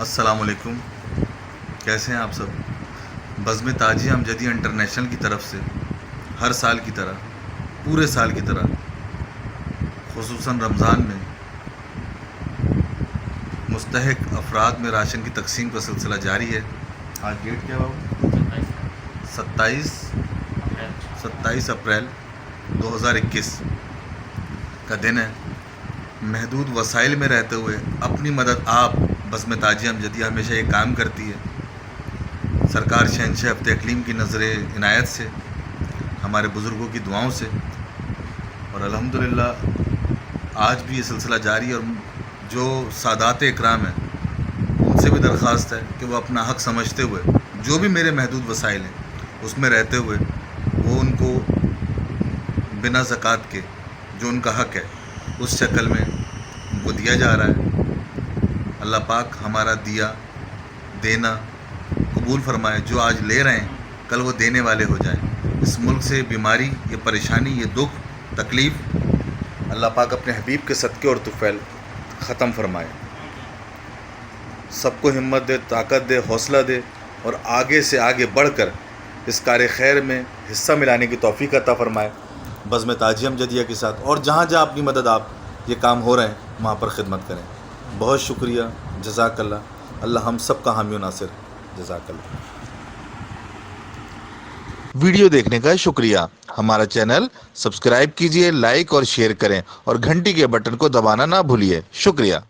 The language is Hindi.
अस्सलाम वालेकुम कैसे हैं आप सब? बज़म ताजी हम अमजदी इंटरनेशनल की तरफ़ से, हर साल की तरह, पूरे साल की तरह खसूस रमज़ान में मुस्तक अफराद में राशन की तकसीम का सिलसिला जारी है। आज डेट क्या बाबू सत्ताईस सत्ताईस अप्रैल 2021 का दिन है। महदूद वसाइल में रहते हुए अपनी मदद आप बज़म ताजी अमजदी हमेशा ये काम करती है। सरकार शहनशाह हफ़्ते अकलीम की नज़र इनायत से, हमारे बुज़ुर्गों की दुआओं से। और अल्हम्दुलिल्लाह, आज भी ये सिलसिला जारी और जो सादात इकराम हैं, उनसे भी दरख्वास्त है कि वो अपना हक़ समझते हुए, जो भी मेरे महदूद वसाइल हैं, उसमें रहते हुए, वो उनको बिना ज़क़़त के, जो उनका हक़ है, उस शक्ल में उनको दिया जा रहा है। अल्लाह पाक हमारा दिया, देना, कबूल फरमाए, जो आज ले रहे हैं, कल वो देने वाले हो जाएँ। इस मुल्क से बीमारी, ये परेशानी, ये दुख, तकलीफ़, अल्लाह पाक अपने हबीब के सदक़े और तुफ़ैल ख़त्म फरमाए। सबको हिम्मत दे, ताकत दे, हौसला दे और आगे से आगे बढ़कर इस कार खैर में हिस्सा मिलाने की तोफ़ी अता फ़रमाए। बज़म ताजियम जदिया के साथ और जहाँ जहाँ अपनी मदद आप ये काम हो रहे हैं, वहाँ पर ख़िदमत करें। बहुत शुक्रिया जजाकल्ला अल्लाह हम सब का हामी नासिर। जजाकल्ला वीडियो देखने का शुक्रिया। हमारा चैनल सब्सक्राइब कीजिए, लाइक और शेयर करें और घंटी के बटन को दबाना ना भूलिए। शुक्रिया।